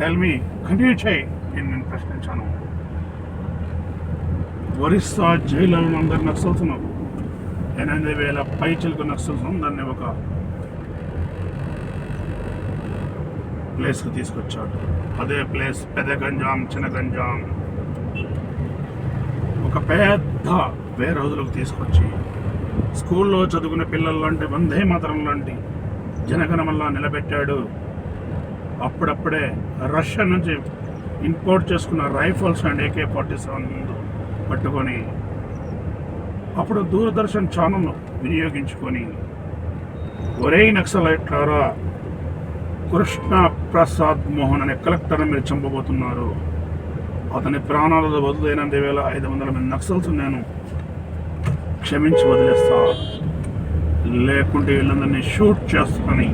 Tell me continue చేయి నేను నేను ప్రశ్నించాను. ఒరిస్సా జైల్లో అందరు నక్సల్తున్నావు ఎనిమిది వేల పై చిలుకు నక్సల్స్ దాన్ని ఒక ప్లేస్కి తీసుకొచ్చాడు. అదే ప్లేస్ పెద్ద గంజాం చిన్న గంజాం. ఒక పెద్ద వేరే రోజులకు తీసుకొచ్చి స్కూల్లో చదువుకునే పిల్లలు లాంటి వందే మాతరం లాంటి జనగణమల్లా నిలబెట్టాడు. అప్పుడప్పుడే రష్యా నుంచి ఇంపోర్ట్ చేసుకున్న rifles and AK forty seven ముందు పట్టుకొని అప్పుడు దూరదర్శన్ ఛానల్ వినియోగించుకొని ఒరే నక్సలైట్లారా కృష్ణ ప్రసాద్ మోహన్ అనే కలెక్టర్ని మీరు చంపబోతున్నారు. అతని ప్రాణాలతో వదిలేనంది వేల ఐదు వందల మంది నక్సల్స్ నేను క్షమించి వదిలేస్తా. లేకుంటే వీళ్ళందరినీ షూట్ చేస్తానని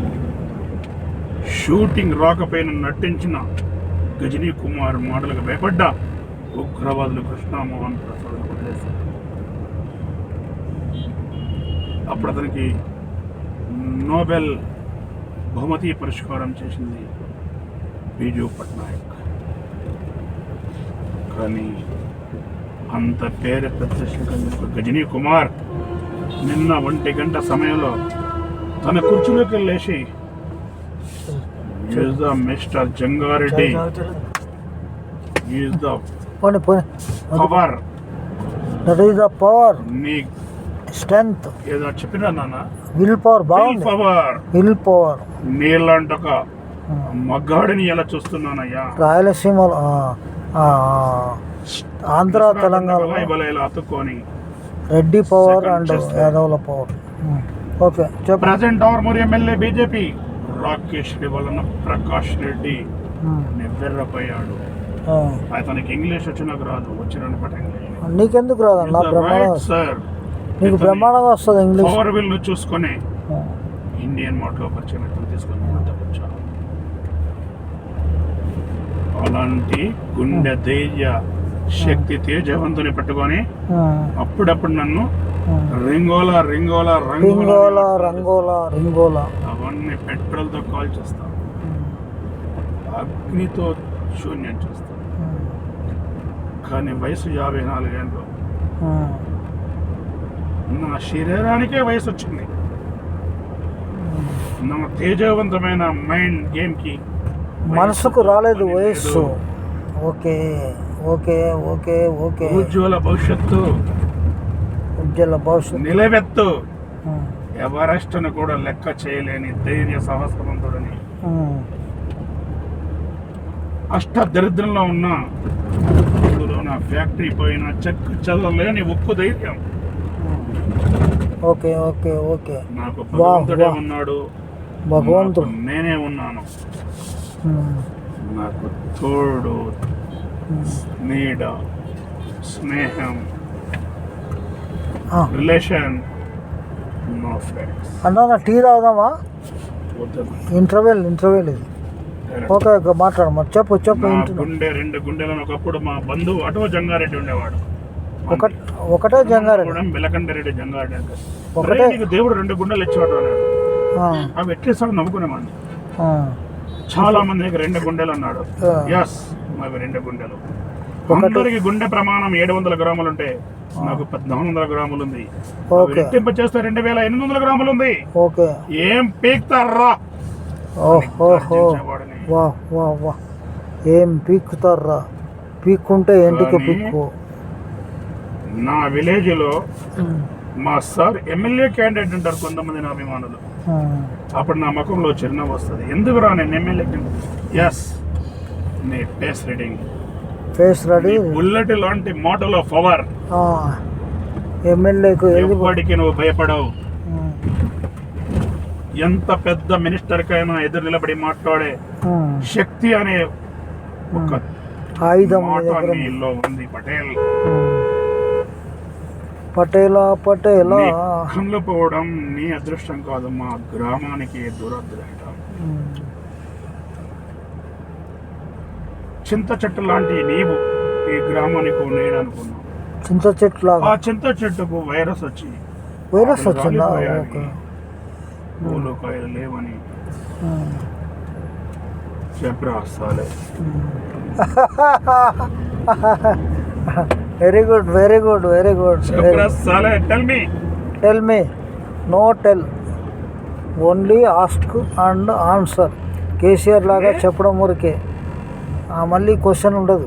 షూటింగ్ రాకపోయిన నటించిన గజనీ కుమార్ మాటలకు భయపడ్డ ఉగ్రవాదులు కృష్ణమోహన్ ప్రసాద్ వదిలేశారు. అప్పుడు అతనికి నోబెల్ బహుమతి పరిష్కారం చేసింది బీజు పట్నాయక్. కానీ అంత పేరు ప్రతిష్ట కలిగిన గజనీ కుమార్ నిన్న ఒంటి గంట సమయంలో తన కుర్చీలోకి లేచి is the mister Jangareddy. Is the pony pony power. That is the power నీ స్ట్రెంగ్త్ ఏదో చెప్పినా నాన్న? విల్ పవర్ బాగుంది. పవర్ విల్ పవర్ నీలాంటి ఒక మగ్గాడిని ఎలా చూస్తున్నానయ్యా? రాయలసీమలో ఆంధ్ర తెలంగాణ అతుక్కొని Reddy power and. యాదవ్ల power okay present Armoor MLA BJP. Rakesh వలన ప్రకాష్ రెడ్డి నివ్వెర్రపోయాడు. అతనికి ఇంగ్లీష్ వచ్చినకు రాదు వచ్చిన ఇంగ్లీష్. నీకెందుకు రాదన్న బ్రహ్మాండంగా సార్ నీకు బ్రహ్మాండంగా వస్తుంది ఇంగ్లీష్. పవర్ చూసుకొని ఇండియన్ మాటలో పరిచయం ఎత్తులు తీసుకొని వచ్చాను అలాంటి గుండె ధైర్య శక్తి తేజవంతుని పట్టుకొని అప్పుడప్పుడు నన్ను. రింగోలా రింగోలా రింగోలా రంగోలా రింగోలా. అవన్నీ పెట్రోల్తో కాల్ చేస్తాను అగ్నితో శూన్యం చేస్తాను కానీ వయసు యాభై నాలుగేళ్ళు. ఆ, నా శరీరానికే వయసు వచ్చింది. నా తేజవంతమైన మైండ్ గేమ్కి మనసుకు రాలేదు వయస్సు. Okay okay okay okay. ఉజ్వల భవిష్యత్తు. ఉజ్వల భవిష్యత్తు. నిలవెత్తు. ఎవరెస్ట్ను కూడా లెక్క చేయలేని ధైర్య సాహసవంతుడని ఆ, అష్ట దరిద్రంలో ఉన్న ఇప్పుడు నా ఫ్యాక్టరీ పోయిన చెక్ చదవలేని ఉక్కు ధైర్యం. Okay okay okay. నాకు భగవంతుడే. ఉన్నాడు. భగవంతుడు. నేనే ఉన్నాను. నాకు తోడు. నీడ స్నేహం రిలేషన్ అన్న టీ తాగుదామా? ఇంటర్వెల్ ఇంటర్వెల్ ఇది. ఓకే ఓకే మాట్లాడు మరి చెప్పు చెప్పు గుండె రెండు గుండెలను ఒకప్పుడు మా బంధువు అటో జంగారెడ్డి ఉండేవాడు. ఒక ఒకటే జంగారెడ్డి. కూడా బిలకండరెడ్డి జంగారెడ్డి అంటే. ఒకటే- "ఒరేయ్, నీకు దేవుడు రెండు గుండెలు ఆ, అవి ఎట్లేసాడు నవ్వుకునేవాడిని. చాలా మందికి రెండు గుండెలు అన్నాడు. ఆ. ఎస్ మావి రెండు గుండెలు. ఒకటి- గుండె ప్రమాణం ఏడు వందల గ్రాములు ఉంటే నాకు పద్నాలుగు వందల గ్రాములు ఉంది రెట్టింపు చేస్తే రెండు వేల ఎనిమిది వందల గ్రాములు ఉంది ఓకే ఏం పీక్తారా. వా వా వా. ఏం పీక్కుతారా పీక్కుంటే కానీ- పీక్కు? నా విలేజ్లో ఉమ్, మా సార్ ఎమ్మెల్యే క్యాండిడేట్ ఉంటారు కొంతమంది నా అభిమానులు అప్పుడు నా ముఖంలో చిరునవ్వు వస్తుంది. ఎందుకు రా నేను ఎమ్మెల్యే ఎస్ నీ face reading. Face ready. Bullet లాంటి మాటలో పవర్. ఎమ్మెల్యేకు ఎప్పటికీ నువ్వు భయపడవు. ఎంత పెద్ద మినిస్టర్ కైనా ఎదురు నిలబడి మాట్లాడే శక్తి అనే ఒక ఆయుధం ఉంది పటేల్. పటేలా పటేలా. ముఖంలో పోవడం నీ అదృష్టం కాదు మా గ్రామానికి దురదృష్టం చింత చెట్టు లాంటి నీవు ఈ గ్రామానికి నేను చింత చెట్టు ఆ లాగా చింత చెట్టుకు వైరస్ వచ్చి వైరస్ వచ్చిందా? రాలిపోయాయి. ఓకే. పూలు కాయలు లేవని ఉమ్, చెప్పరా సాలే. Very good very good very good tell me tell me no tell only ask and answer KCR లాగా చెప్పడం ఊరికే. ఆ, మళ్ళీ క్వశ్చన్ ఉండదు.